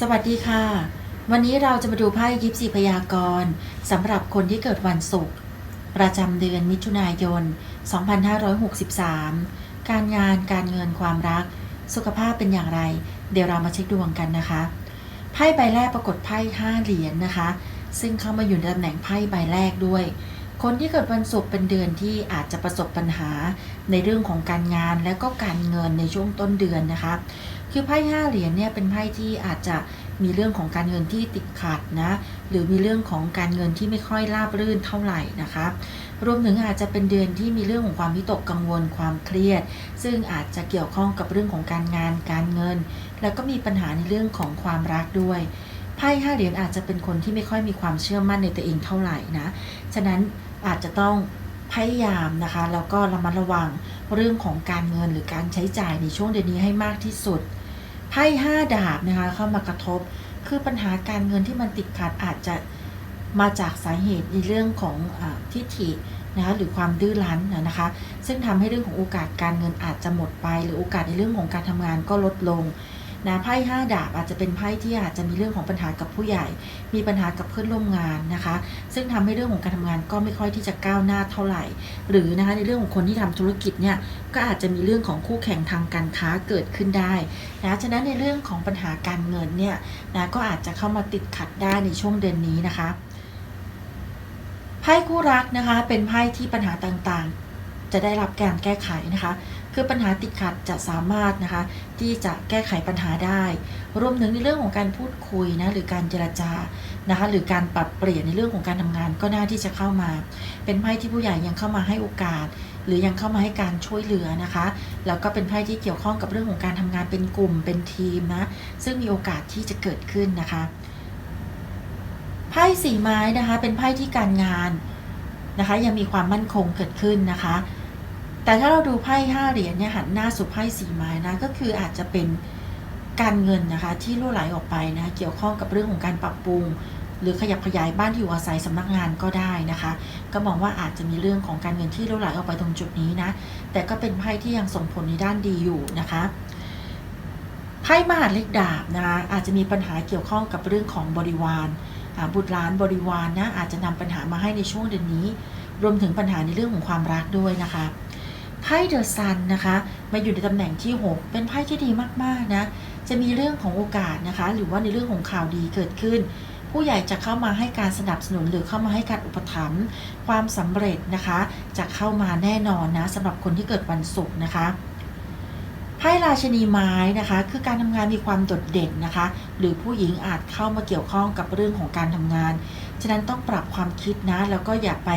สวัสดีค่ะ วันนี้เราจะมาดูไพ่ยิปซีพยากรณ์สำหรับคนที่เกิดวันศุกร์ประจำเดือนมิถุนายน 2563 การงานการเงินความรัก สุขภาพเป็นอย่างไร เดี๋ยวเรามาเช็คดวงกันนะคะไพ่ใบแรกปรากฏไพ่5เหรียญนนะคะ ซึ่งเข้ามาอยู่ในตำแหน่งไพ่ใบแรกด้วย คนที่เกิดวันศุกร์เป็นเดือนที่อาจจะประสบปัญหาในเรื่องของการงานและก็การเงินในช่วงต้นเดือนนะคะ คือไพ่ห้าเหรียญเนี่ยเป็นไพ่ที่อาจจะมีเรื่องของการเงินที่ติดขัดนะ หรือมีเรื่องของการเงินที่ไม่ค่อยราบรื่นเท่าไหร่นะคะ รวมถึงอาจจะเป็นเดือนที่มีเรื่องของความวิตกกังวลความเครียด ซึ่งอาจจะเกี่ยวข้องกับเรื่องของการงานการเงิน แล้วก็มีปัญหาในเรื่องของความรักด้วยไพ่ห้าเหรียญอาจจะเป็นคนที่ไม่ค่อยมีความเชื่อมั่นในตัวเองเท่าไหร่นะ ฉะนั้นอาจจะต้องพยายามนะคะ แล้วก็ระมัดระวังเรื่องของการเงินหรือการใช้จ่ายในช่วงเดือนนี้ให้มากที่สุด ไพ่ห้าดาบนะคะเข้ามากระทบ คือปัญหาการเงินที่มันติดขัดอาจจะมาจากสาเหตุในเรื่องของอทิฐินะคะหรือความดื้อรั้นนะนะคะ ซึ่งทำให้เรื่องของโอกาสการเงินอาจจะหมดไป หรือโอกาสในเรื่องของการทำงานก็ลดลง นะไพ่ห้าดาบอาจจะเป็นไพ่ที่อาจจะมีเรื่องของปัญหากับผู้ใหญ่ มีปัญหากับเพื่อนร่วมงานนะคะ ซึ่งทำให้เรื่องของการทำงานก็ไม่ค่อยที่จะก้าวหน้าเท่าไหร่ หรือนะคะในเรื่องของคนที่ทำธุรกิจเนี่ยก็อาจจะมีเรื่องของคู่แข่งทางการค้าเกิดขึ้นได้นะฉะนั้นในเรื่องของปัญหาการเงินเนี่ยนะก็อาจจะเข้ามาติดขัดได้ในช่วงเดือนนี้นะคะไพ่คู่รักนะคะเป็นไพ่ที่ปัญหาต่างๆ จะได้รับการแก้ไขนะคะ คือปัญหาติดขัดจะสามารถนะคะ ที่จะแก้ไขปัญหาได้ รวมถึงในเรื่องของการพูดคุยนะหรือการเจรจานะคะ หรือการปรับเปลี่ยนในเรื่องของการทำงานก็น่าที่จะเข้ามา เป็นไพ่ที่ผู้ใหญ่ยังเข้ามาให้โอกาส หรือยังเข้ามาให้การช่วยเหลือนะคะ แล้วก็เป็นไพ่ที่เกี่ยวข้องกับเรื่องของการทำงานเป็นกลุ่มเป็นทีมนะซึ่งมีโอกาสที่จะเกิดขึ้นนะคะไพ่สีไม้นะคะ เป็นไพ่ที่การงานนะคะ ยังมีความมั่นคงเกิดขึ้นนะคะ แต่ถ้าเราดูไพ่ห้าเหรียญเนี่ยหันหน้าสู่ไพ่สีไม้นะก็คืออาจจะเป็นการเงินนะคะที่รั่วไหลออกไปนะเกี่ยวข้องกับเรื่องของการปรับปรุง หรือขยับขยายบ้านที่อยู่อาศัยสำนักงานก็ได้นะคะ ก็มองว่าอาจจะมีเรื่องของการเงินที่รั่วไหลออกไปตรงจุดนี้นะแต่ก็เป็นไพ่ที่ยังส่งผลในด้านดีอยู่นะคะไพ่มหาเล็กดาบนะคะอาจจะมีปัญหาเกี่ยวข้องกับเรื่องของบริวารบุตรหลานบริวารนะอาจจะนำปัญหามาให้ในช่วงเดือนนี้ รวมถึงปัญหาในเรื่องของความรักด้วยนะคะ ไพ่เดอะซันนะคะ มาอยู่ในตำแหน่งที่ 6 เป็นไพ่ที่ดีมากๆนะ จะมีเรื่องของโอกาสนะคะ หรือว่าในเรื่องของข่าวดีเกิดขึ้น ผู้ใหญ่จะเข้ามาให้การสนับสนุนหรือเข้ามาให้การอุปถัมภ์ความสำเร็จนะคะ จะเข้ามาแน่นอนนะสำหรับคนที่เกิดวันศุกร์นะคะไพ่ราชนีไม้นะคะ คือการทำงานมีความโดดเด่นนะคะ หรือผู้หญิงอาจเข้ามาเกี่ยวข้องกับเรื่องของการทำงาน ฉะนั้นต้องปรับความคิดนะ แล้วก็อย่าไป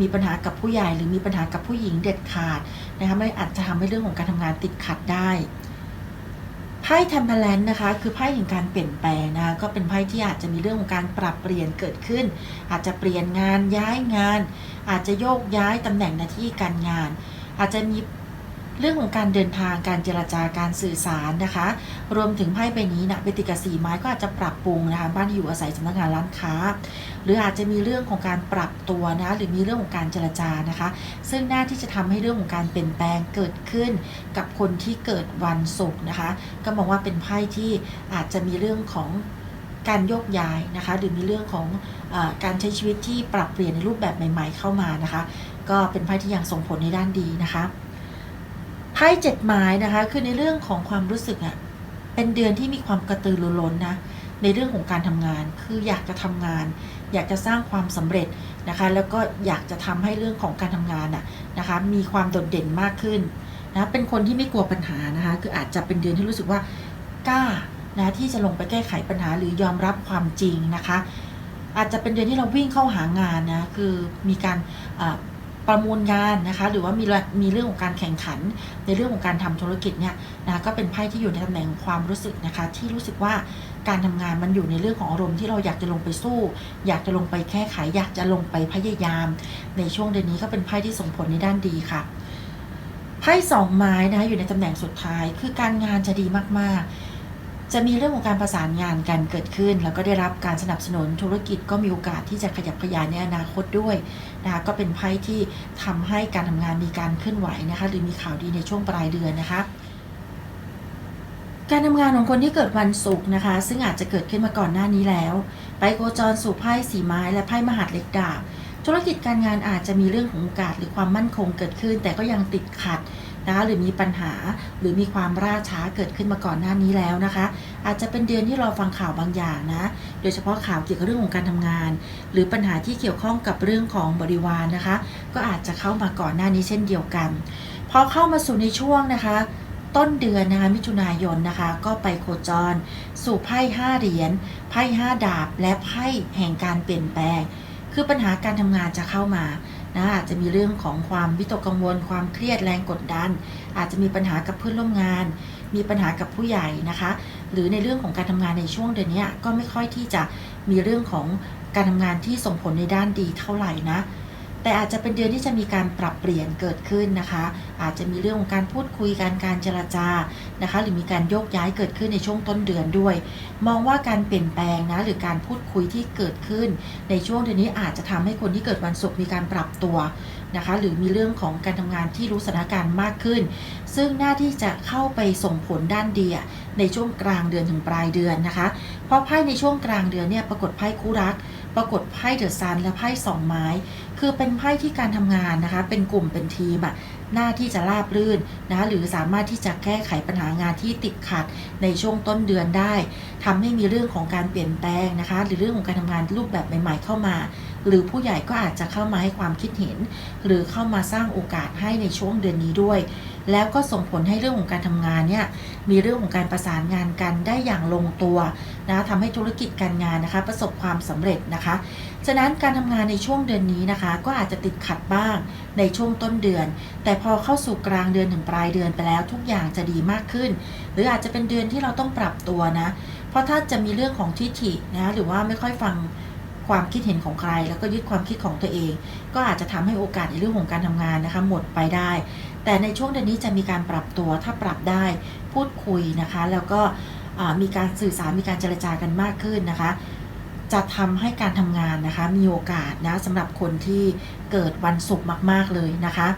มีปัญหากับผู้ใหญ่หรือมีปัญหากับผู้หญิงเด็ดขาดนะคะไม่อาจจะทำให้เรื่องของการทำงานติดขัดได้ไพ่ t e m p e r a n c e นะคะ คือไพ่แห่งการเปลี่ยนแปลงนะคะก็เป็นไพ่ที่อาจจะมีเรื่องของการปรับเปลี่ยนเกิดขึ้น อาจจะเปลี่ยนงานย้ายงาน อาจจะโยกย้ายตำแหน่งหน้าที่การงาน อาจจะมี เรื่องของการเดินทางการเจรจาการสื่อสารนะคะ รวมถึงไพ่ใบนี้นะเบติกสีไม้ก็อาจจะปรับปรุงนะคะบ้านที่อยู่อาศัยสำนักงานร้านค้า หรืออาจจะมีเรื่องของการปรับตัวนะหรือมีเรื่องของการเจรจานะคะ ซึ่งหน้าที่จะทำให้เรื่องของการเปลี่ยนแปลงเกิดขึ้น กับคนที่เกิดวันศุกร์นะคะ ก็มองว่าเป็นไพ่ที่อาจจะมีเรื่องของการโยกย้ายนะคะ หรือมีเรื่องของอการใช้ชีวิตที่ปรับเปลี่ยนในรูปแบบใหม่ ๆ เข้ามานะคะ ก็เป็นไพ่ที่ยังส่งผลในด้านดีนะคะ ไพ่เจ็ดไม้นะคะ คือในเรื่องของความรู้สึกอะ่ะเป็นเดือนที่มีความกระตือรือร้นนะในเรื่องของการทำงาน คืออยากจะทำงาน อยากจะสร้างความสำเร็จนะคะ แล้วก็อยากจะทำให้เรื่องของการทำงานอะนะคะ มีความโดดเด่นมากขึ้นนะเป็นคนที่ไม่กลัวปัญหานะคะ คืออาจจะเป็นเดือนที่รู้สึกว่ากล้านะที่จะลงไปแก้ไขปัญหาหรือยอมรับความจริงนะคะ อาจจะเป็นเดือนที่เราวิ่งเข้าหางานนะ คือมีการ ประมูลงานนะคะหรือว่ามีมีเรื่องของการแข่งขัน ในเรื่องของการทำธุรกิจเนี่ยนะก็เป็นไพ่ที่อยู่ในตำแหน่งความรู้สึกนะคะที่รู้สึกว่าการทำงานมันอยู่ในเรื่องของอารมณ์ที่เราอยากจะลงไปสู้ อยากจะลงไปแก้ไขอยากจะลงไปพยายาม ในช่วงเดือนนี้ก็เป็นไพ่ที่ส่งผลในด้านดีค่ะไพ่สองไม้นะคะอยู่ในตำแหน่งสุดท้าย คือการงานจะดีมากๆ จะมีเรื่องของการประสานงานกันเกิดขึ้น แล้วก็ได้รับการสนับสนุนธุรกิจก็มีโอกาสที่จะขยับขยายในอนาคตด้วยนะคะก็เป็นไพ่ที่ทำให้การทำงานมีการเคลื่อนไหวนะคะหรือมีข่าวดีในช่วงปลายเดือนนะคะการทำงานของคนที่เกิดวันศุกร์นะคะ ซึ่งอาจจะเกิดขึ้นมาก่อนหน้านี้แล้ว ไปโคจรสู่ไพ่สีไม้และไพ่มหาดเล็กดาบธุรกิจการงานอาจจะมีเรื่องของโอกาสหรือความมั่นคงเกิดขึ้น แต่ก็ยังติดขัด นะหรือมีปัญหาหรือมีความล่าช้าเกิดขึ้นมาก่อนหน้านี้แล้วนะคะ อาจจะเป็นเดือนที่เราฟังข่าวบางอย่างนะ โดยเฉพาะข่าวเกี่ยวกับเรื่องของการทำงาน หรือปัญหาที่เกี่ยวข้องกับเรื่องของบริวารนะคะ ก็อาจจะเข้ามาก่อนหน้านี้เช่นเดียวกันพอเข้ามาสู่ในช่วงนะคะต้นเดือนนะคะมิถุนายนนะคะ ก็ไปโคจร สู่ไพ่ห้าเหรียญไพ่ห้าดาบ และไพ่แห่งการเปลี่ยนแปลง คือปัญหาการทำงานจะเข้ามา นะอาจจะมีเรื่องของความวิตกกังวล ความเครียดแรงกดดัน อาจจะมีปัญหากับเพื่อนร่วมงาน มีปัญหากับผู้ใหญ่นะคะ หรือในเรื่องของการทำงานในช่วงเดือนนี้ก็ไม่ค่อยที่จะมีเรื่องของการทำงานที่ส่งผลในด้านดีเท่าไหร่นะ แต่อาจจะเป็นเดือนที่จะมีการปรับเปลี่ยนเกิดขึ้นนะคะ อาจจะมีเรื่องของการพูดคุยกันการเจรจานะคะ หรือมีการโยกย้ายเกิดขึ้นในช่วงต้นเดือนด้วย มองว่าการเปลี่ยนแปลงนะหรือการพูดคุยที่เกิดขึ้น ในช่วงเดือนนี้อาจจะทำให้คนที่เกิดวันศุกร์มีการปรับตัวนะคะหรือมีเรื่องของการทำงานที่รู้สถานการณ์มากขึ้น ซึ่งหน้าที่จะเข้าไปส่งผลด้านดีอะในช่วงกลางเดือนถึงปลายเดือนนะคะ เพราะไพ่ในช่วงกลางเดือนเนี่ยปรากฏไพ่คู่รัก ปรากฏไพ่เดอะซันและไพ่สองไม้ คือเป็นไพ่ที่การทำงานนะคะ เป็นกลุ่มเป็นทีมอะหน้าที่จะราบรื่นนะคะหรือสามารถที่จะแก้ไขปัญหางานที่ติดขัดในช่วงต้นเดือนได้ทำให้มีเรื่องของการเปลี่ยนแปลงนะคะ หรือเรื่องของการทำงานรูปแบบใหม่ ๆ เข้ามา หรือผู้ใหญ่ก็อาจจะเข้ามาให้ความคิดเห็น หรือเข้ามาสร้างโอกาสให้ในช่วงเดือนนี้ด้วย แล้วก็ส่งผลให้เรื่องของการทำงานเนี่ยมีเรื่องของการประสานงานกันได้อย่างลงตัวนะทำให้ธุรกิจการงานนะคะ ประสบความสำเร็จนะคะ ฉะนั้นการทำงานในช่วงเดือนนี้นะคะ ก็อาจจะติดขัดบ้างในช่วงต้นเดือน แต่พอเข้าสู่กลางเดือนถึงปลายเดือนไปแล้วทุกอย่างจะดีมากขึ้น หรืออาจจะเป็นเดือนที่เราต้องปรับตัวนะ เพราะถ้าจะมีเรื่องของทิฐินะหรือว่าไม่ค่อยฟัง ความคิดเห็นของใคร แล้วก็ยึดความคิดของตัวเอง ก็อาจจะทำให้โอกาสในเรื่องของการทำงานนะคะ หมดไปได้ แต่ในช่วงเดือนนี้จะมีการปรับตัวถ้าปรับได้พูดคุยนะคะ แล้วก็มีการสื่อสารมีการเจรจากันมากขึ้นนะคะ จะทำให้การทำงานนะคะ มีโอกาสนะสำหรับคนที่เกิดวันศุกร์มาก ๆเลยนะคะ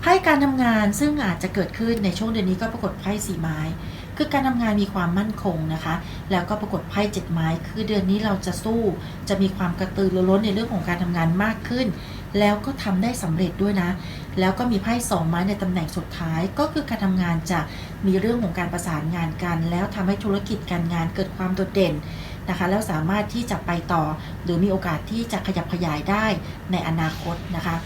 ไพ่การทำงานซึ่งอาจจะเกิดขึ้นในช่วงเดือนนี้ก็ปรากฏไพ่สีไม้ คือการทำงานมีความมั่นคงนะคะ แล้วก็ปรากฏไพ่เจ็ดไม้คือเดือนนี้เราจะสู้ จะมีความกระตือรือร้นในเรื่องของการทำงานมากขึ้น แล้วก็ทำได้สำเร็จด้วยนะ แล้วก็มีไพ่สองไม้ในตำแหน่งสุดท้าย ก็คือการทำงานจะมีเรื่องของการประสานงานกัน แล้วทำให้ธุรกิจการงานเกิดความโดดเด่นนะคะแล้วสามารถที่จะไปต่อ หรือมีโอกาสที่จะขยับขยายได้ในอนาคตนะคะ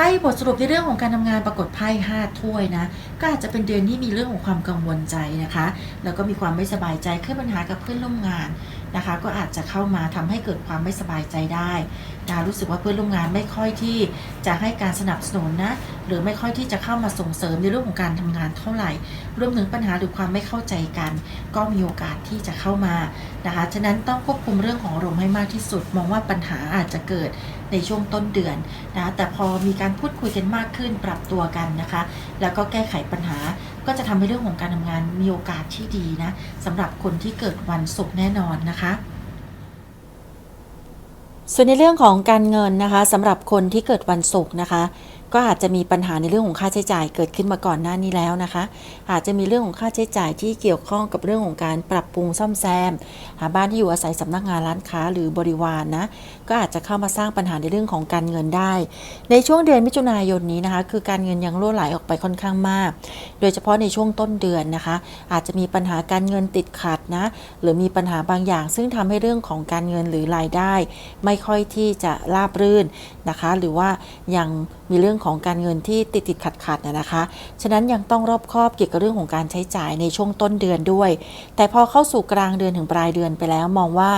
ไพ่บทสรุปในเรื่องของการทำงานปรากฏไพ่ห้าถ้วยนะ ก็อาจจะเป็นเดือนที่มีเรื่องของความกังวลใจนะคะ แล้วก็มีความไม่สบายใจขึ้นปัญหากับเพื่อนร่วมงาน นะคะ ก็อาจจะเข้ามาทำให้เกิดความไม่สบายใจได้นะรู้สึกว่าเพื่อนร่วมงานไม่ค่อยที่จะให้การสนับสนุนนะ หรือไม่ค่อยที่จะเข้ามาส่งเสริมในเรื่องของการทำงานเท่าไหร่ รวมถึงปัญหาหรือความไม่เข้าใจกัน ก็มีโอกาสที่จะเข้ามานะคะ ฉะนั้นต้องควบคุมเรื่องของอารมณ์ให้มากที่สุด มองว่าปัญหาอาจจะเกิดในช่วงต้นเดือนนะ แต่พอมีการพูดคุยกันมากขึ้น ปรับตัวกันนะคะ แล้วก็แก้ไขปัญหา ก็จะทำให้เรื่องของการทำงานมีโอกาสที่ดีนะสำหรับคนที่เกิดวันศุกร์แน่นอนนะคะส่วนในเรื่องของการเงินนะคะสำหรับคนที่เกิดวันศุกร์นะคะ ก็อาจจะมีปัญหาในเรื่องของค่าใช้จ่ายเกิดขึ้นมาก่อนหน้านี้แล้วนะคะ อาจจะมีเรื่องของค่าใช้จ่ายที่เกี่ยวข้องกับเรื่องของการปรับปรุงซ่อมแซม หาบ้านที่อยู่อาศัยสำนักงานร้านค้าหรือบริวารนนะก็อาจจะเข้ามาสร้างปัญหาในเรื่องของการเงินได้ ในช่วงเดือนมิถุนายนนี้นะคะ คือการเงินยังรั่วไหลออกไปค่อนข้างมาก โดยเฉพาะในช่วงต้นเดือนนะคะ อาจจะมีปัญหาการเงินติดขัดนะหรือมีปัญหาบางอย่าง ซึ่งทำให้เรื่องของการเงินหรือรายได้ ไม่ค่อยที่จะราบรื่นนะคะ หรือว่ายัง มีเรื่องของการเงินที่ติดติดขัดขัดนะนะคะ ฉะนั้นยังต้องรอบคอบเกี่ยวกับเรื่องของการใช้จ่ายในช่วงต้นเดือนด้วย แต่พอเข้าสู่กลางเดือนถึงปลายเดือนไปแล้วมองว่า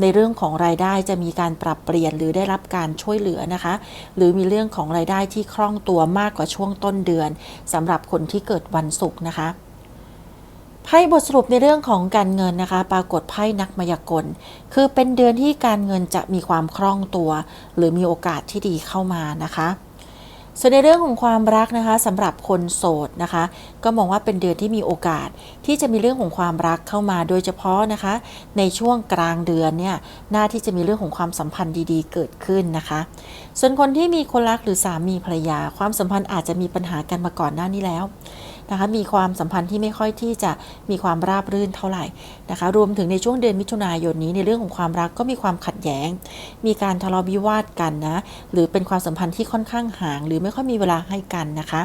ในเรื่องของรายได้จะมีการปรับเปลี่ยนหรือได้รับการช่วยเหลือนะคะ หรือมีเรื่องของรายได้ที่คล่องตัวมากกว่าช่วงต้นเดือนสำหรับคนที่เกิดวันศุกร์นะคะไพ่บทสรุปในเรื่องของการเงินนะคะ ปรากฏไพ่นักมายากล คือเป็นเดือนที่การเงินจะมีความคล่องตัว หรือมีโอกาสที่ดีเข้ามานะคะ ส่วนในเรื่องของความรักนะคะสำหรับคนโสดนะคะ ก็มองว่าเป็นเดือนที่มีโอกาส ที่จะมีเรื่องของความรักเข้ามาโดยเฉพาะนะคะ ในช่วงกลางเดือนเนี่ยน่าที่จะมีเรื่องของความสัมพันธ์ดีๆ เกิดขึ้นนะคะ ส่วนคนที่มีคนรักหรือสามีภรรยา ความสัมพันธ์อาจจะมีปัญหากันมาก่อนหน้านี้แล้ว นะคะมีความสัมพันธ์ที่ไม่ค่อยที่จะมีความราบรื่นเท่าไหร่นะคะรวมถึงในช่วงเดือนมิถุนายนนี้ในเรื่องของความรักก็มีความขัดแย้ง มีการทะเลาะวิวาทกันนะหรือเป็นความสัมพันธ์ที่ค่อนข้างห่าง หรือไม่ค่อยมีเวลาให้กันนะคะ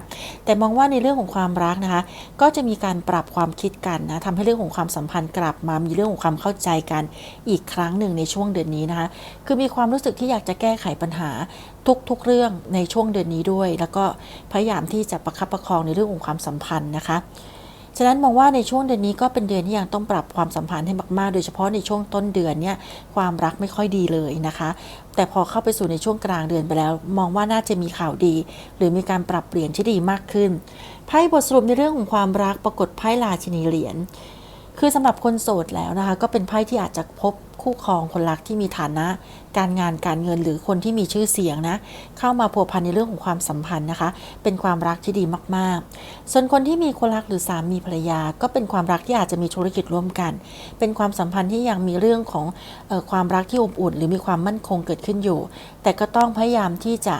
แต่มองว่าในเรื่องของความรักนะคะ ก็จะมีการปรับความคิดกันนะทำให้เรื่องของความสัมพันธ์กลับมามีเรื่องของความเข้าใจกันอีกครั้งหนึ่งในช่วงเดือนนี้นะคะ คือมีความรู้สึกที่อยากจะแก้ไขปัญหาทุกๆเรื่องในช่วงเดือนนี้ด้วย แล้วก็พยายามที่จะประคับประคองในเรื่องของความสัมพันธ์นะคะ ฉะนั้นมองว่าในช่วงเดือนนี้ก็เป็นเดือนที่ยังต้องปรับความสัมพันธ์ให้มากๆ โดยเฉพาะในช่วงต้นเดือนเนี่ยความรักไม่ค่อยดีเลยนะคะ แต่พอเข้าไปสู่ในช่วงกลางเดือนไปแล้ว มองว่าน่าจะมีข่าวดี หรือมีการปรับเปลี่ยนที่ดีมากขึ้น ไพ่บทสรุปในเรื่องของความรักปรากฏไพ่ราชินีเหรียญคือสำหรับคนโสดแล้วนะคะ ก็เป็นไพ่ที่อาจจะพบคู่ครองคนรักที่มีฐานะ การงานการเงินหรือคนที่มีชื่อเสียงนะ เข้ามาผัวพันในเรื่องของความสัมพันธ์นะคะ เป็นความรักที่ดีมากๆ ส่วนคนที่มีคนรักหรือสามีภรรยา ก็เป็นความรักที่อาจจะมีธุรกิจร่วมกัน เป็นความสัมพันธ์ที่ยังมีเรื่องของออความรักที่อบอุ่น หรือมีความมั่นคงเกิดขึ้นอยู่ แต่ก็ต้องพยายามที่จะ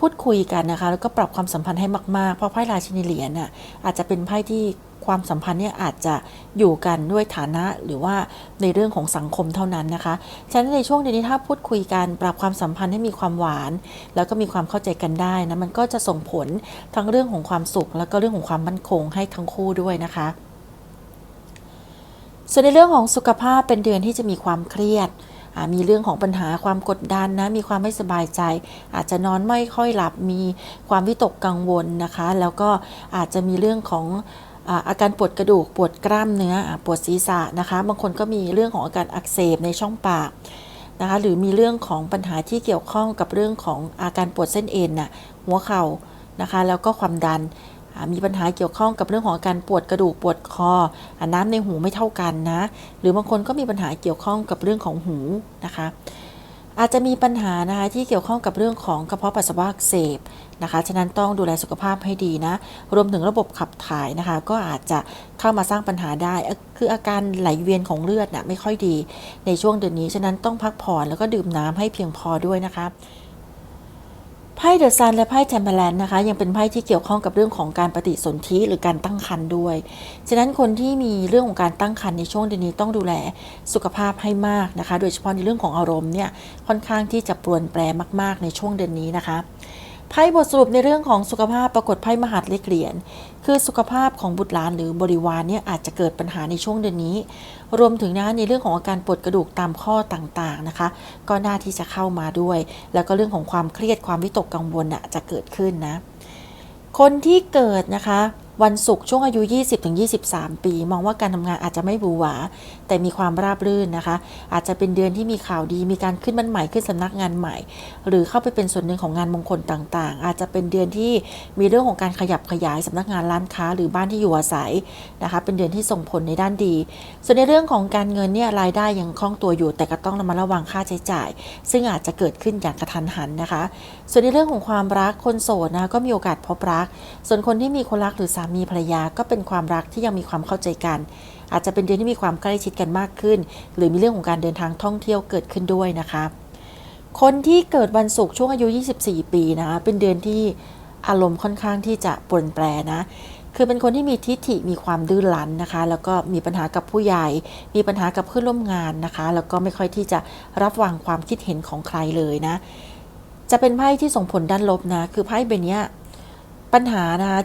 พูดคุยกันนะคะ แล้วก็ปรับความสัมพันธ์ให้มาก ๆ เพราะไพ่ราชินีเหรียญน่ะอาจจะเป็นไพ่ที่ความสัมพันธ์เนี่ยอาจจะอยู่กันด้วยฐานะหรือว่าในเรื่องของสังคมเท่านั้นนะคะฉะนั้นในช่วงเดือนนี้ถ้าพูดคุยกันปรับความสัมพันธ์ให้มีความหวาน แล้วก็มีความเข้าใจกันได้นะมันก็จะส่งผลทั้งเรื่องของความสุข แล้วก็เรื่องของความมั่นคงให้ทั้งคู่ด้วยนะคะส่วนในเรื่องของสุขภาพเป็นเดือนที่จะมีความเครียด มีเรื่องของปัญหาความกดดันนะมีความไม่สบายใจ อาจจะนอนไม่ค่อยหลับมีความวิตกกังวลนะคะ แล้วก็อาจจะมีเรื่องของอาการปวดกระดูกปวดกล้ามเนื้อปวดศีรษะนะคะ บางคนก็มีเรื่องของอาการอักเสบในช่องปากนะคะ หรือมีเรื่องของปัญหาที่เกี่ยวข้องกับเรื่องของอาการปวดเส้นเอ็นน่ะหัวเข่านะคะ แล้วก็ความดัน มีปัญหาเกี่ยวข้องกับเรื่องของการปวดกระดูกปวดคออน้ำในหูไม่เท่ากันนะ หรือบางคนก็มีปัญหาเกี่ยวข้องกับเรื่องของหูนะคะอาจจะมีปัญหานะคะที่เกี่ยวข้องกับเรื่องของกระเพาะปัสสาวะอักเสบนะคะ ฉะนั้นต้องดูแลสุขภาพให้ดีนะ รวมถึงระบบขับถ่ายนะคะ ก็อาจจะเข้ามาสร้างปัญหาได้ คืออาการไหลเวียนของเลือดน่ะไม่ค่อยดีในช่วงเดือนนี้ ฉะนั้นต้องพักผ่อนแล้วก็ดื่มน้ำให้เพียงพอด้วยนะคะ ไพ่เดอะซันและไพ่แทมเ e อร์นะคะ ยังเป็นไพ่ที่เกี่ยวข้องกับเรื่องของการปฏิสนธิหรือการตั้งครรภ์ด้วย ฉะนั้นคนที่มีเรื่องของการตั้งครรภ์ในช่วงเดือนนี้ต้องดูแลสุขภาพให้มากนะคะ โดยเฉพาะในเรื่องของอารมณ์เนี่ยค่อนข้างที่จะปรวนแปรมาก ๆ ในช่วงเดือนนี้นะคะ ไพ่บทสรุปในเรื่องของสุขภาพปรากฏไพ่มหาดเล็กเหรียญคือสุขภาพของบุตรหลานหรือบริวารเนี่ยอาจจะเกิดปัญหาในช่วงเดือนนี้ รวมถึงนะในเรื่องของอาการปวดกระดูกตามข้อต่างๆนะคะ ก็น่าที่จะเข้ามาด้วย แล้วก็เรื่องของความเครียดความวิตกกังวลอะจะเกิดขึ้นนะ คนที่เกิดนะคะ วันศุกร์ช่วงอายุ 20-23 ปี มองว่าการทำงานอาจจะไม่บูหวา แต่มีความราบรื่นนะคะ อาจจะเป็นเดือนที่มีข่าวดี มีการขึ้นบ้านใหม่ขึ้นสำนักงานใหม่ หรือเข้าไปเป็นส่วนหนึ่งของงานมงคลต่างๆ อาจจะเป็นเดือนที่มีเรื่องของการขยับขยายสำนักงานร้านค้า หรือบ้านที่อยู่อาศัยนะคะ เป็นเดือนที่ส่งผลในด้านดี ส่วนในเรื่องของการเงินเนี่ยรายได้ยังคล่องตัวอยู่ แต่ก็ต้องระมัดระวังค่าใช้จ่าย ซึ่งอาจจะเกิดขึ้นอย่างกระทันหันนะคะ ส่วนในเรื่องของความรักคนโสดนะคะก็มีโอกาสพบรัก ส่วนคนที่มีคนรักหรือสามีภรรยาก็เป็นความรักที่ยังมีความเข้าใจกัน อาจจะเป็นเดือนที่มีความใกล้ชิดกันมากขึ้น หรือมีเรื่องของการเดินทางท่องเที่ยวเกิดขึ้นด้วยนะคะ คนที่เกิดวันศุกร์ช่วงอายุ 24 ปีนะคะเป็นเดือนที่อารมณ์ค่อนข้างที่จะปรนแปรนะคือเป็นคนที่มีทิฐิมีความดื้อรั้นนะคะ แล้วก็มีปัญหากับผู้ใหญ่ มีปัญหากับเพื่อนร่วมงานนะคะ แล้วก็ไม่ค่อยที่จะรับฟังความคิดเห็นของใครเลยนะ จะเป็นไพ่ที่ส่งผลด้านลบนะ คือไพ่ใบนี้ปัญหานะคะ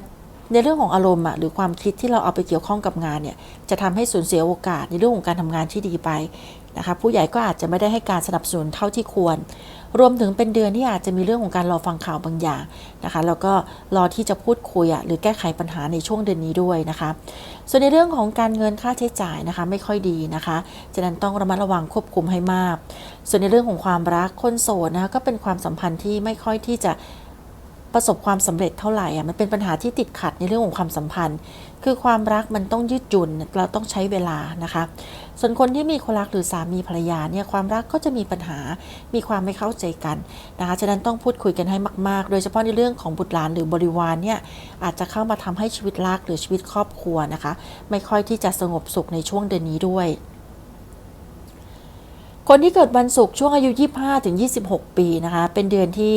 ในเรื่องของอารมณ์อะหรือความคิดที่เราเอาไปเกี่ยวข้องกับงานเนี่ยจะทำให้สูญเสียโอกาสในเรื่องของการทำงานที่ดีไปนะคะผู้ใหญ่ก็อาจจะไม่ได้ให้การสนับสนุนเท่าที่ควร รวมถึงเป็นเดือนที่อาจจะมีเรื่องของการรอฟังข่าวบางอย่างนะคะแล้วก็รอที่จะพูดคุยหรือแก้ไขปัญหาในช่วงเดือนนี้ด้วยนะคะส่วนในเรื่องของการเงินค่าใช้จ่ายนะคะไม่ค่อยดีนะคะฉะนั้นต้องระมัดระวังควบคุมให้มาก ส่วนในเรื่องของความรักคนโสดนะคะก็เป็นความสัมพันธ์ที่ไม่ค่อยที่จะ ประสบความสำเร็จเท่าไหร่อะมันเป็นปัญหาที่ติดขัดในเรื่องของความสัมพันธ์ คือความรักมันต้องยืดหยุ่นเราต้องใช้เวลานะคะ ส่วนคนที่มีคนรักหรือสามีภรรยาเนี่ยความรักก็จะมีปัญหามีความไม่เข้าใจกันนะคะฉะนั้นต้องพูดคุยกันให้มาก ๆ โดยเฉพาะในเรื่องของบุตรหลานหรือบริวารเนี่ยอาจจะเข้ามาทำให้ชีวิตรักหรือชีวิตครอบครัวนะคะ ไม่ค่อยที่จะสงบสุขในช่วงเดือนนี้ด้วยคนที่เกิดวันศุกร์ช่วงอายุ 25-26 ปีนะคะ เป็นเดือนที่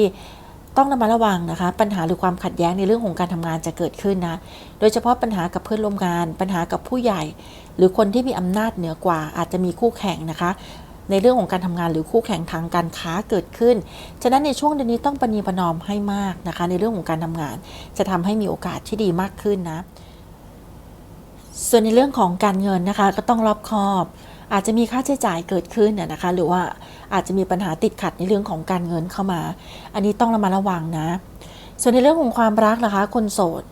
ต้องระมัดระวังนะคะ ปัญหาหรือความขัดแย้งในเรื่องของการทำงานจะเกิดขึ้นนะ โดยเฉพาะปัญหากับเพื่อนร่วมงาน ปัญหากับผู้ใหญ่ หรือคนที่มีอำนาจเหนือกว่า อาจจะมีคู่แข่งนะคะ ในเรื่องของการทำงานหรือคู่แข่งทางการค้าเกิดขึ้น ฉะนั้นในช่วงเดือนนี้ต้องปณีประนอมให้มากนะคะ ในเรื่องของการทำงาน จะทำให้มีโอกาสที่ดีมากขึ้นนะ ส่วนในเรื่องของการเงินนะคะ ก็ต้องรอบคอบ อาจจะมีค่าใช้จ่ายเกิดขึ้นนะนะคะ หรือว่าอาจจะมีปัญหาติดขัดในเรื่องของการเงินเข้ามา อันนี้ต้องระมัดระวังนะ ส่วนในเรื่องของความรักนะคะ คนโสด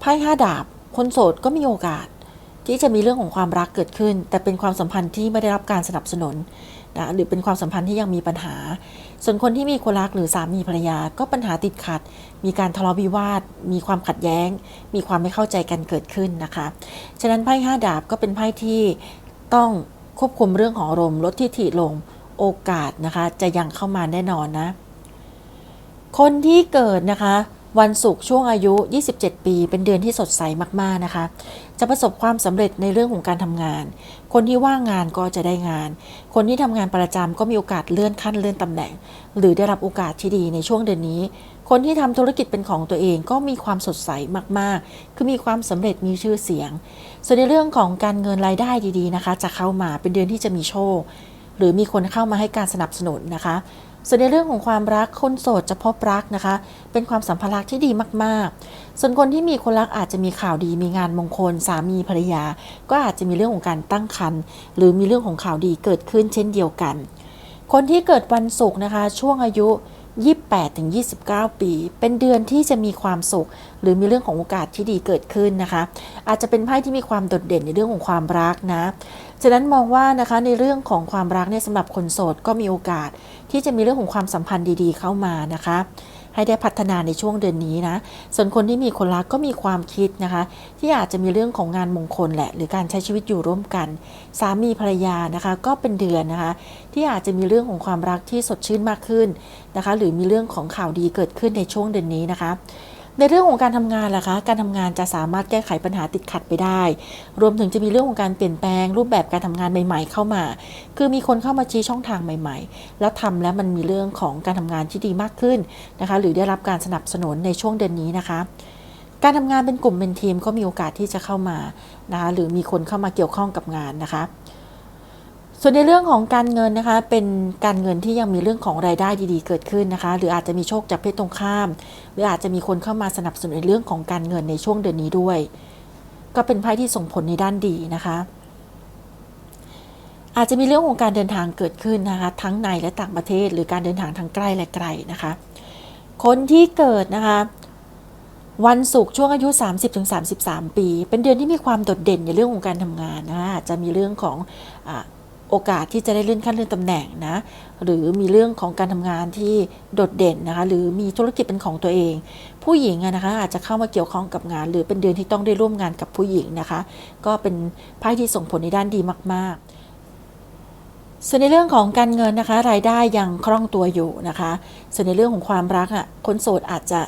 ไพ่ห้าดาบ คนโสดก็มีโอกาส ที่จะมีเรื่องของความรักเกิดขึ้น แต่เป็นความสัมพันธ์ที่ไม่ได้รับการสนับสนุนนะหรือเป็นความสัมพันธ์ที่ยังมีปัญหา ส่วนคนที่มีคนรักหรือสามีภรรยาก็ปัญหาติดขัด มีการทะเลาะวิวาท มีความขัดแย้ง มีความไม่เข้าใจกันเกิดขึ้นนะคะ ฉะนั้นไพ่ห้าดาบก็เป็นไพ่ที่ ต้องควบคุมเรื่องของอารมณ์ลดที่ถิลงโอกาสนะคะจะยังเข้ามาแน่นอนนะ คนที่เกิดนะคะวันศุกร์ช่วงอายุ 27 ปี เป็นเดือนที่สดใสมาก ๆ นะคะ จะประสบความสำเร็จในเรื่องของการทำงาน คนที่ว่างงานก็จะได้งาน คนที่ทำงานประจำก็มีโอกาสเลื่อนขั้นเลื่อนตำแหน่ง หรือได้รับโอกาสที่ดีในช่วงเดือนนี้ คนที่ทำธุรกิจเป็นของตัวเองก็มีความสดใสมากๆ คือมีความสำเร็จมีชื่อเสียง ส่วนในเรื่องของการเงินรายได้ดีๆนะคะ จะเข้ามาเป็นเดือนที่จะมีโชค หรือมีคนเข้ามาให้การสนับสนุนนะคะส่วนในเรื่องของความรักคนโสดจะพบรักนะคะ เป็นความสัมพันธ์รักที่ดีมากๆ ส่วนคนที่มีคนรักอาจจะมีข่าวดีมีงานมงคล สามีภรรยา ก็อาจจะมีเรื่องของการตั้งครรภ์หรือมีเรื่องของข่าวดีเกิดขึ้นเช่นเดียวกัน คนที่เกิดวันศุกร์นะคะ ช่วงอายุ 28ถึง29 ปี เป็นเดือนที่จะมีความสุข หรือมีเรื่องของโอกาสที่ดีเกิดขึ้นนะคะ อาจจะเป็นไพ่ที่มีความโดดเด่นในเรื่องของความรักนะฉะนั้นมองว่านะคะในเรื่องของความรักเนี่ยสำหรับคนโสดก็มีโอกาส ที่จะมีเรื่องของความสัมพันธ์ดีๆ เข้ามานะคะให้ได้พัฒนาในช่วงเดือนนี้นะ ส่วนคนที่มีคนรักก็มีความคิดนะคะ ที่อาจจะมีเรื่องของงานมงคลแหละ หรือการใช้ชีวิตอยู่ร่วมกัน สามีภรรยานะคะ ก็เป็นเดือนนะคะ ที่อาจจะมีเรื่องของความรักที่สดชื่นมากขึ้นนะคะ หรือมีเรื่องของข่าวดีเกิดขึ้นในช่วงเดือนนี้นะคะในเรื่องของการทำงานล่ะคะ การทำงานจะสามารถแก้ไขปัญหาติดขัดไปได้ รวมถึงจะมีเรื่องของการเปลี่ยนแปลง รูปแบบการทำงานใหม่ ๆ เข้ามา คือมีคนเข้ามาชี้ช่องทางใหม่ ๆ แล้วทำแล้วมันมีเรื่องของการทำงานที่ดีมากขึ้นนะคะ หรือได้รับการสนับสนุนในช่วงเดือนนี้นะคะ การทำงานเป็นกลุ่มเป็นทีมก็มีโอกาสที่จะเข้ามานะคะ หรือมีคนเข้ามาเกี่ยวข้องกับงานนะคะ ส่วนในเรื่องของการเงินนะคะ เป็นการเงินที่ยังมีเรื่องของรายได้ดีๆ เกิดขึ้นนะคะ หรืออาจจะมีโชคจากเพศตรงข้าม หรืออาจจะมีคนเข้ามาสนับสนุนในเรื่องของการเงินในช่วงเดือนนี้ด้วย ก็เป็นไพ่ที่ส่งผลในด้านดีนะคะ อาจจะมีเรื่องของการเดินทางเกิดขึ้นนะคะ ทั้งในและต่างประเทศ หรือการเดินทางทางใกล้และไกลนะคะ คนที่เกิดนะคะวันศุกร์ช่วงอายุ 30-33 ปี เป็นเดือนที่มีความโดดเด่นในเรื่องของการทำงานนะคะอาจจะมีเรื่องของ โอกาสที่จะได้เลื่อนขั้นเลื่อนตำแหน่งนะหรือมีเรื่องของการทำงานที่โดดเด่นนะคะหรือมีธุรกิจเป็นของตัวเอง ผู้หญิงนะคะอาจจะเข้ามาเกี่ยวข้องกับงาน หรือเป็นเดือนที่ต้องได้ร่วมงานกับผู้หญิงนะคะ ก็เป็นไพ่ที่ส่งผลในด้านดีมาก ๆส่วนในเรื่องของการเงินนะคะ รายได้ยังคล่องตัวอยู่นะคะ ส่วนในเรื่องของความรักอะคนโสดอาจจะ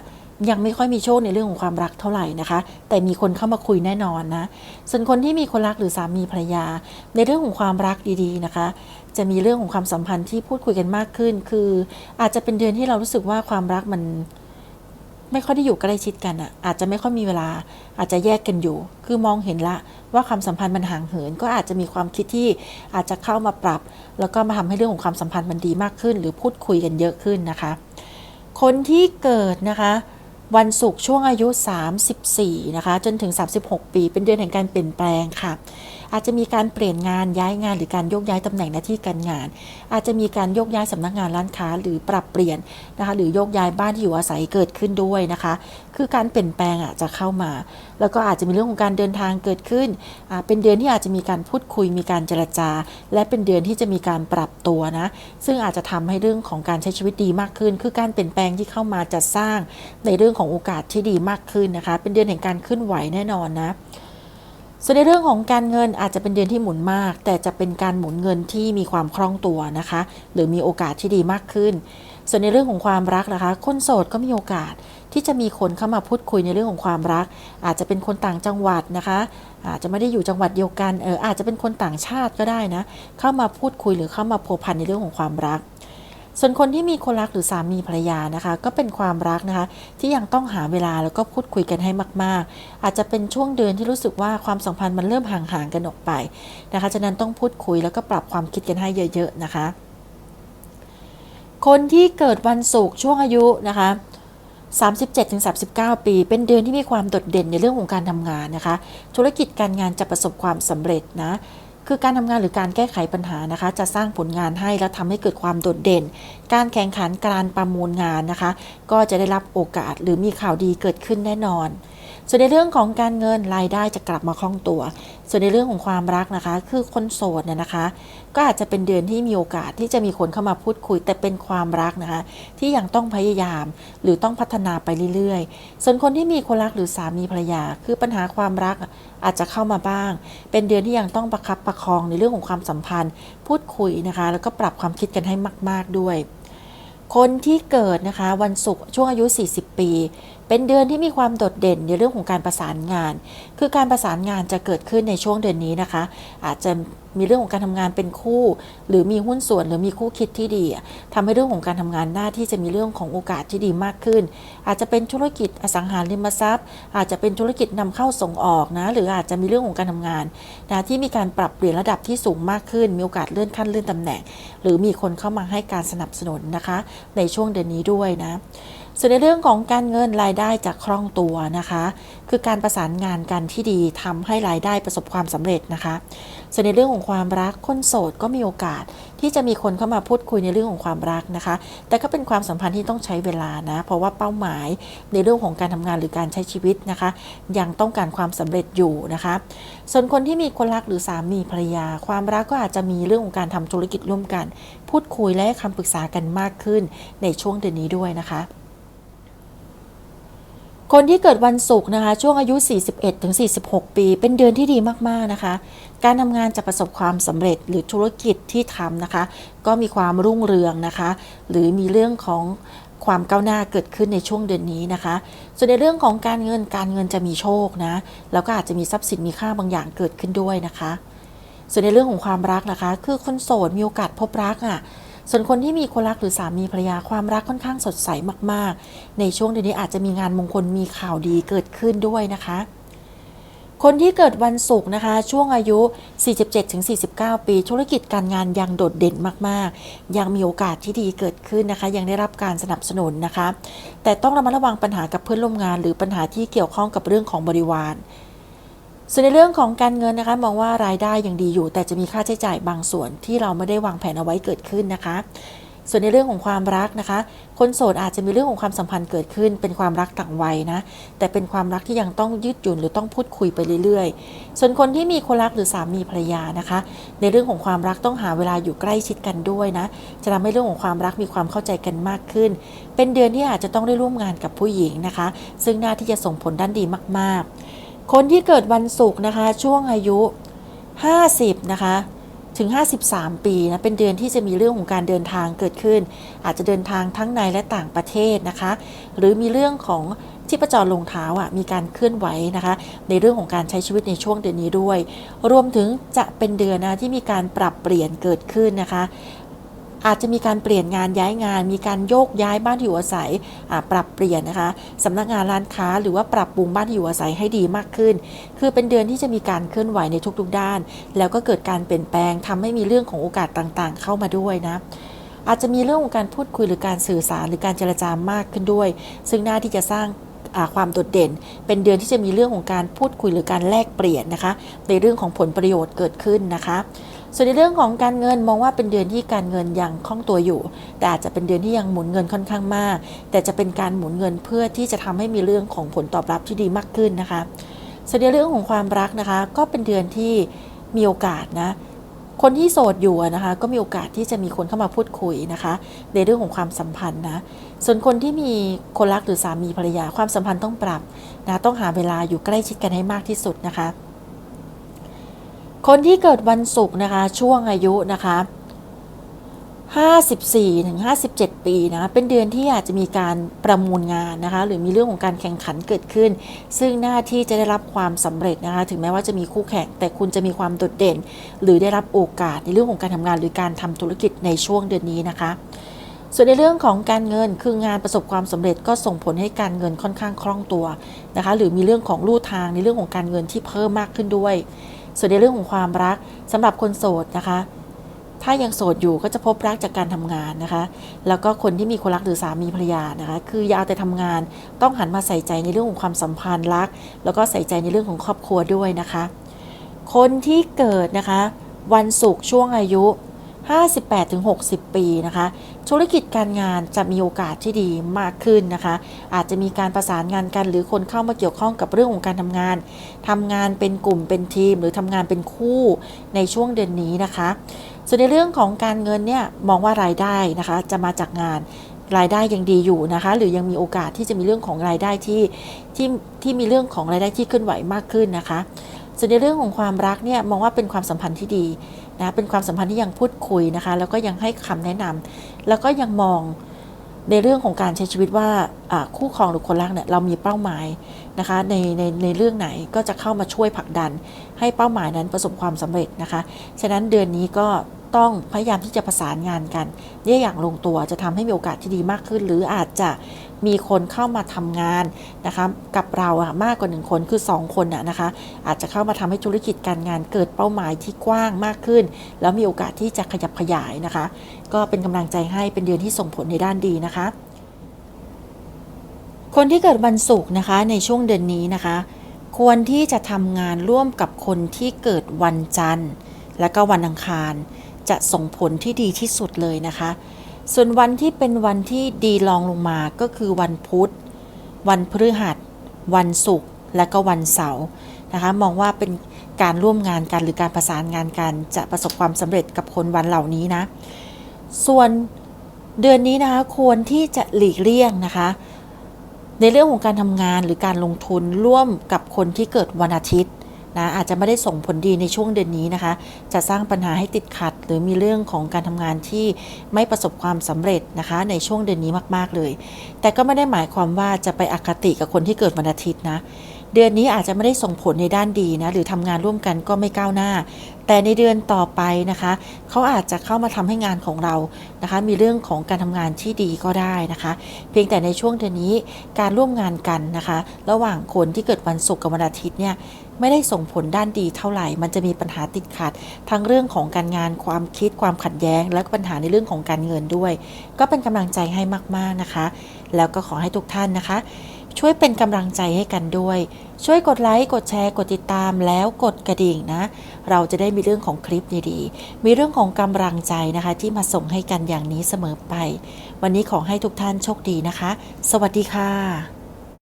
ยังไม่ค่อยมีโชคในเรื่องของความรักเท่าไหร่นะคะ แต่มีคนเข้ามาคุยแน่นอนนะ ส่วนคนที่มีคนรักหรือสามีภรรยา ในเรื่องของความรักดีๆนะคะ จะมีเรื่องของความสัมพันธ์ที่พูดคุยกันมากขึ้น คืออาจจะเป็นเดือนที่เรารู้สึกว่าความรักมันไม่ค่อยได้อยู่ใกล้ชิดกันอะ่ะ อาจจะไม่ค่อยมีเวลา อาจจะแยกกันอยู่ คือมองเห็นละว่าความสัมพันธ์มันห่างเหิน ก็อาจจะมีความคิดที่อาจจะเข้ามาปรับ แล้วก็มาทำให้เรื่องของความสัมพันธ์มันดีมากขึ้น หรือพูดคุยกันเยอะขึ้นนะคะ คนที่เกิดนะคะ วันศุกร์ช่วงอายุ 34 นะคะ จนถึง 36 ปี เป็นเดือนแห่งการเปลี่ยนแปลงค่ะ อาจจะมีการเปลี่ยนงานย้ายงานหรือการโยกย้ายตำแหน่งหน้าที่การงาน อาจจะมีการโยกย้ายสำนักงานร้านค้าหรือปรับเปลี่ยนนะคะหรือโยกย้ายบ้านที่อยู่อาศัยเกิดขึ้นด้วยนะคะ คือการเปลี่ยนแปลงอะจะเข้ามา แล้วก็อาจจะมีเรื่องของการเดินทางเกิดขึ้นอ่าเป็นเดือนที่อาจจะมีการพูดคุยมีการเจรจา และเป็นเดือนที่จะมีการปรับตัวนะซึ่งอาจจะทำให้เรื่องของการใช้ชีวิตดีมากขึ้น คือการเปลี่ยนแปลงที่เข้ามาจะสร้างในเรื่องของโอกาสที่ดีมากขึ้นนะคะ เป็นเดือนแห่งการขึ้นไหวแน่นอนนะ ส่วนในเรื่องของการเงินอาจจะเป็นเดือนที่หมุนมาก แต่จะเป็นการหมุนเงินที่มีความคล่องตัวนะคะ หรือมีโอกาสที่ดีมากขึ้น ส่วนในเรื่องของความรักนะคะ คนโสดก็มีโอกาสที่จะมีคนเข้ามาพูดคุยในเรื่องของความรัก อาจจะเป็นคนต่างจังหวัดนะคะ อาจจะไม่ได้อยู่จังหวัดเดียวกันเอออาจจะเป็นคนต่างชาติก็ได้นะ เข้ามาพูดคุยหรือเข้ามาพัวพันในเรื่องของความรัก ส่วนคนที่มีคนรักหรือสามีภรรยานะคะ ก็เป็นความรักนะคะ ที่ยังต้องหาเวลาแล้วก็พูดคุยกันให้มาก ๆ อาจจะเป็นช่วงเดือนที่รู้สึกว่าความสัมพันธ์มันเริ่มห่าง ๆ กันออกไปนะคะฉะนั้นต้องพูดคุยแล้วก็ปรับความคิดกันให้เยอะ ๆ นะคะ คนที่เกิดวันศุกร์ช่วงอายุนะคะ37-39 ปี เป็นเดือนที่มีความโดดเด่นในเรื่องของการทำงานนะคะ ธุรกิจการงานจะประสบความสำเร็จนะ คือการทำงานหรือการแก้ไขปัญหานะคะ จะสร้างผลงานให้และทำให้เกิดความโดดเด่น การแข่งขันการประมูลงานนะคะ ก็จะได้รับโอกาสหรือมีข่าวดีเกิดขึ้นแน่นอน ส่วนในเรื่องของการเงินรายได้จะกลับมาคล่องตัว ส่วนในเรื่องของความรักนะคะ คือคนโสดเนี่ยนะคะ ก็อาจจะเป็นเดือนที่มีโอกาสที่จะมีคนเข้ามาพูดคุย แต่เป็นความรักนะคะ ที่ยังต้องพยายามหรือต้องพัฒนาไปเรื่อยๆ ส่วนคนที่มีคนรักหรือสามีภรรยา คือปัญหาความรักอาจจะเข้ามาบ้าง เป็นเดือนที่ยังต้องประคับประคองในเรื่องของความสัมพันธ์ พูดคุยนะคะ แล้วก็ปรับความคิดกันให้มาก ๆด้วยคนที่เกิดนะคะวันศุกร์ช่วงอายุ 40 ปี เป็นเดือนที่มีความโดดเด่นในเรื่องของการประสานงาน คือการประสานงานจะเกิดขึ้นในช่วงเดือนนี้นะคะ อาจจะมีเรื่องของการทำงานเป็นคู่ หรือมีหุ้นส่วนหรือมีคู่คิดที่ดีทำให้เรื่องของการทำงานหน้าที่จะมีเรื่องของโอกาสที่ดีมากขึ้น อาจจะเป็นธุรกิจอสังหาริมทรัพย์ อาจจะเป็นธุรกิจนำเข้าส่งออกนะ หรืออาจจะมีเรื่องของการทำงานนะที่มีการปรับเปลี่ยนระดับที่สูงมากขึ้น มีโอกาสเลื่อนขั้นเลื่อนตำแหน่ง หรือมีคนเข้ามาให้การสนับสนุนนะคะ ในช่วงเดือนนี้ด้วยนะ ส่วนในเรื่องของการเงินรายได้จะคล่องตัวนะคะ คือการประสานงานกันที่ดีทำให้รายได้ประสบความสำเร็จนะคะ ส่วนในเรื่องของความรักคนโสดก็มีโอกาสที่จะมีคนเข้ามาพูดคุยในเรื่องของความรักนะคะ แต่ก็เป็นความสัมพันธ์ที่ต้องใช้เวลานะ เพราะว่าเป้าหมายในเรื่องของการทำงานหรือการใช้ชีวิตนะคะ ยังต้องการความสำเร็จอยู่นะคะ ส่วนคนที่มีคนรักหรือสามีภรรยา ความรักก็อาจจะมีเรื่องของการทำธุรกิจร่วมกัน พูดคุยและให้คำปรึกษากันมากขึ้นในช่วงเดือนนี้ด้วยนะคะ คนที่เกิดวันศุกร์นะคะ ช่วงอายุ 41 ถึง 46 ปี เป็นเดือนที่ดีมาก ๆ นะคะ การทำงานจะประสบความสำเร็จหรือธุรกิจที่ทำนะคะ ก็มีความรุ่งเรืองนะคะ หรือมีเรื่องของความก้าวหน้าเกิดขึ้นในช่วงเดือนนี้นะคะ ส่วนในเรื่องของการเงินการเงินจะมีโชคนะ แล้วก็อาจจะมีทรัพย์สินมีค่าบางอย่างเกิดขึ้นด้วยนะคะ ส่วนในเรื่องของความรักนะคะ คือคนโสดมีโอกาสพบรักอะ ส่วนคนที่มีคนรักหรือสามีภรรยาความรักค่อนข้างสดใสมาก ๆ ในช่วงเดือนนี้อาจจะมีงานมงคลมีข่าวดีเกิดขึ้นด้วยนะคะ คนที่เกิดวันศุกร์นะคะ ช่วงอายุ 47-49 ปี ธุรกิจการงานยังโดดเด่นมาก ๆ ยังมีโอกาสที่ดีเกิดขึ้นนะคะ ยังได้รับการสนับสนุนนะคะ แต่ต้องระมัดระวังปัญหากับเพื่อนร่วมงาน หรือปัญหาที่เกี่ยวข้องกับเรื่องของบริวาร ส่วนในเรื่องของการเงินนะคะ มองว่ารายได้ยังดีอยู่ แต่จะมีค่าใช้จ่ายบางส่วนที่เราไม่ได้วางแผนเอาไว้เกิดขึ้นนะคะ ส่วนในเรื่องของความรักนะคะ คนโสดอาจจะมีเรื่องของความสัมพันธ์เกิดขึ้น เป็นความรักต่างวัยนะ แต่เป็นความรักที่ยังต้องยืดหยุ่นหรือต้องพูดคุยไปเรื่อยๆ ส่วนคนที่มีคนรักหรือสามีภรรยานะคะ ในเรื่องของความรักต้องหาเวลาอยู่ใกล้ชิดกันด้วยนะ จะทำให้เรื่องของความรักมีความเข้าใจกันมากขึ้น เป็นเดือนที่อาจจะต้องได้ร่วมงานกับผู้หญิงนะคะ ซึ่งน่าที่จะส่งผลด้านดีมากๆ คนที่เกิดวันศุกร์นะคะ ช่วงอายุ 50 นะคะ ถึง 53 ปีนะ เป็นเดือนที่จะมีเรื่องของการเดินทางเกิดขึ้น อาจจะเดินทางทั้งในและต่างประเทศนะคะ หรือมีเรื่องของที่ประจรลงเท้าอะมีการเคลื่อนไหวนะคะ ในเรื่องของการใช้ชีวิตในช่วงเดือนนี้ด้วย รวมถึงจะเป็นเดือนนะที่มีการปรับเปลี่ยนเกิดขึ้นนะคะ อาจจะมีการเปลี่ยนงานย้ายงาน มีการโยกย้ายบ้านที่อยู่อาศัยปรับเปลี่ยนนะคะสำนักงานร้านค้าหรือว่าปรับปรุงบ้านที่อยู่อาศัยให้ดีมากขึ้น คือเป็นเดือนที่จะมีการเคลื่อนไหวในทุกๆด้าน แล้วก็เกิดการเปลี่ยนแปลงทำให้มีเรื่องของโอกาสต่างๆ เข้ามาด้วยนะอาจจะมีเรื่องของการพูดคุยหรือการสื่อสารหรือการเจรจามากขึ้นด้วย ซึ่งหน้าที่จะสร้างความโดดเด่น เป็นเดือนที่จะมีเรื่องของการพูดคุยหรือการแลกเปลี่ยนนะคะ ในเรื่องของผลประโยชน์เกิดขึ้นนะคะ ส่วนในเรื่องของการเงินมองว่าเป็นเดือนที่การเงินยังคล่องตัวอยู่ แต่อาจจะเป็นเดือนที่ยังหมุนเงินค่อนข้างมาก แต่จะเป็นการหมุนเงินเพื่อที่จะทำให้มีเรื่องของผลตอบรับที่ดีมากขึ้นนะคะส่วนในเรื่องของความรักนะคะ ก็เป็นเดือนที่มีโอกาสนะคนที่โสดอยู่นะคะก็มีโอกาสที่จะมีคนเข้ามาพูดคุยนะคะ ในเรื่องของความสัมพันธ์นะส่วนคนที่มีคนรักหรือสามีภรรยาความสัมพันธ์ต้องปรับนะต้องหาเวลาอยู่ใกล้ชิดกันให้มากที่สุดนะคะ คนที่เกิดวันศุกร์นะคะ ช่วงอายุนะคะ54ถึง57 ปีนะ เป็นเดือนที่อาจจะมีการประมูลงานนะคะ หรือมีเรื่องของการแข่งขันเกิดขึ้น ซึ่งหน้าที่จะได้รับความสำเร็จนะคะ ถึงแม้ว่าจะมีคู่แข่ง แต่คุณจะมีความโดดเด่น หรือได้รับโอกาสในเรื่องของการทำงาน หรือการทำธุรกิจในช่วงเดือนนี้นะคะ ส่วนในเรื่องของการเงิน คืองานประสบความสำเร็จก็ส่งผลให้การเงินค่อนข้างคล่องตัวนะคะ หรือมีเรื่องของลู่ทางในเรื่องของการเงินที่เพิ่มมากขึ้นด้วย ส่วนในเรื่องของความรักสำหรับคนโสดนะคะ ถ้ายังโสดอยู่ก็จะพบรักจากการทำงานนะคะ แล้วก็คนที่มีคนรักหรือสามีภรรยานะคะ คืออยาเอาแต่ทำงาน ต้องหันมาใส่ใจในเรื่องของความสัมพันธ์รัก แล้วก็ใส่ใจในเรื่องของครอบครัวด้วยนะคะ คนที่เกิดนะคะ วันศุกร์ช่วงอายุ 58-60 ปีนะคะ ธุรกิจการงานจะมีโอกาสที่ดีมากขึ้นนะคะ อาจจะมีการประสานงานกันหรือคนเข้ามาเกี่ยวข้องกับเรื่องของการทำงาน ทำงานเป็นกลุ่มเป็นทีม หรือทำงานเป็นคู่ในช่วงเดือนนี้นะคะ ส่วนในเรื่องของการเงินเนี่ยมองว่ารายได้นะคะจะมาจากงานรายได้ยังดีอยู่นะคะ หรือยังมีโอกาสที่จะมีเรื่องของรายได้ที่ที่ที่มีเรื่องของรายได้ที่เคลื่อนไหวมากขึ้นนะคะ ส่วนในเรื่องของความรักเนี่ยมองว่าเป็นความสัมพันธ์ที่ดี นะเป็นความสัมพันธ์ที่ยังพูดคุยนะคะ แล้วก็ยังให้คำแนะนำแล้วก็ยังมองในเรื่องของการใช้ชีวิตว่าคู่ครองหรือคนรักเนี่ยเรามีเป้าหมายนะคะในในในเรื่องไหนก็จะเข้ามาช่วยผลักดัน ให้เป้าหมายนั้นประสบความสำเร็จนะคะ ฉะนั้นเดือนนี้ก็ต้องพยายามที่จะประสานงานกันเนี่ยอย่างลงตัวจะทำให้มีโอกาสที่ดีมากขึ้น หรืออาจจะ มีคนเข้ามาทำงานนะคะกับเราอะมากกว่าหนึ่งคนคือ 2 คนอะนะคะอาจจะเข้ามาทำให้ธุรกิจการงานเกิดเป้าหมายที่กว้างมากขึ้น แล้วมีโอกาสที่จะขยับขยายนะคะ ก็เป็นกำลังใจให้เป็นเดือนที่ส่งผลในด้านดีนะคะ คนที่เกิดวันศุกร์นะคะในช่วงเดือนนี้นะคะ ควรที่จะทำงานร่วมกับคนที่เกิดวันจันทร์ และก็วันอังคารจะส่งผลที่ดีที่สุดเลยนะคะ ส่วนวันที่เป็นวันที่ดีรองลงมาก็คือวันพุธ วันพฤหัส วันศุกร์และก็วันเสาร์นะคะมองว่าเป็นการร่วมงานกันหรือการประสานงานกันจะประสบความสำเร็จกับคนวันเหล่านี้นะ ส่วนเดือนนี้นะคะควรที่จะหลีกเลี่ยงนะคะ ในเรื่องของการทำงานหรือการลงทุนร่วมกับคนที่เกิดวันอาทิตย์ นะอาจจะไม่ได้ส่งผลดีในช่วงเดือนนี้นะคะ จะสร้างปัญหาให้ติดขัด หรือมีเรื่องของการทำงานที่ไม่ประสบความสำเร็จนะคะ ในช่วงเดือนนี้มากๆเลย แต่ก็ไม่ได้หมายความว่าจะไปอคติกับคนที่เกิดวันอาทิตย์นะเดือนนี้อาจจะไม่ได้ส่งผลในด้านดีนะหรือทำงานร่วมกันก็ไม่ก้าวหน้า แต่ในเดือนต่อไปนะคะเขาอาจจะเข้ามาทำให้งานของเรานะคะ มีเรื่องของการทำงานที่ดีก็ได้นะคะ เพียงแต่ในช่วงเดือนนี้การร่วมงานกันนะคะ ระหว่างคนที่เกิดวันศุกร์กับวันอาทิตย์เนี่ย ไม่ได้ส่งผลด้านดีเท่าไหร่ มันจะมีปัญหาติดขัด ทั้งเรื่องของการงานความคิดความขัดแย้ง และก็ปัญหาในเรื่องของการเงินด้วย ก็เป็นกำลังใจให้มากๆนะคะ แล้วก็ขอให้ทุกท่านนะคะ ช่วยเป็นกำลังใจให้กันด้วย ช่วยกดไลค์กดแชร์ กดติดตามแล้วกดกระดิ่งนะ เราจะได้มีเรื่องของคลิปดีๆมีเรื่องของกำลังใจนะคะ ที่มาส่งให้กันอย่างนี้เสมอไป วันนี้ขอให้ทุกท่านโชคดีนะคะ สวัสดีค่ะ